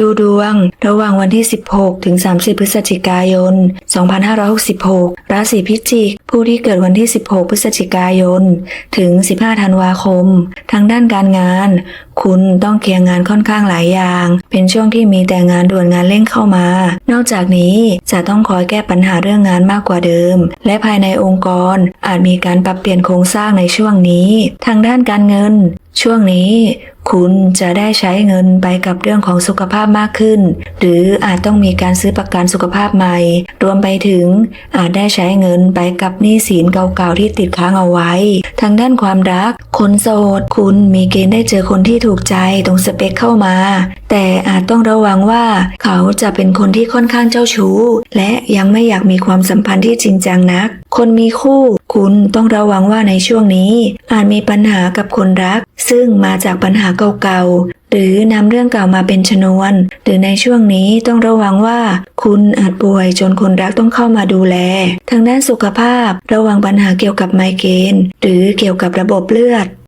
ดูดวง ระหว่างวันที่ 16 ถึง 30 พฤศจิกายน 2566 ราศีพิจิก ผู้ที่เกิดวันที่ 16 พฤศจิกายน ถึง 15 ธันวาคม ทางด้านการงาน คุณต้องเคลียร์งานค่อนข้างหลายอย่าง เป็นช่วงที่มีแต่งานด่วนงานเร่งเข้ามา นอกจากนี้จะต้องคอยแก้ปัญหาเรื่องงานมากกว่าเดิม และภายในองค์กรอาจมีการปรับเปลี่ยนโครงสร้างในช่วงนี้ ทางด้านการเงิน ช่วงนี้ คุณจะได้ใช้เงินไปกับเรื่องของสุขภาพมากขึ้น หรืออาจต้องมีการซื้อประกันสุขภาพใหม่ รวมไปถึงอาจได้ใช้เงินไปกับหนี้สินเก่าๆที่ติดค้างเอาไว้ ทางด้านความรัก คนโสด คุณมีเกณฑ์ได้เจอคนที่ถูกใจตรงสเปคเข้ามา แต่อาจต้องระวังว่า เขาจะเป็นคนที่ค่อนข้างเจ้าชู้ และยังไม่อยากมีความสัมพันธ์ที่จริงจังนัก คนมีคู่ คุณต้องระวังว่าในช่วงนี้ อาจมีปัญหากับคนรัก ซึ่งมาจากปัญหาเก่าๆ หรือนำเรื่องเก่ามาเป็นชนวน หรือในช่วงนี้ต้องระวังว่า คุณอาจป่วยจนคนรักต้องเข้ามาดูแล ทางด้านสุขภาพ ระวังปัญหาเกี่ยวกับไมเกรนหรือเกี่ยวกับระบบเลือด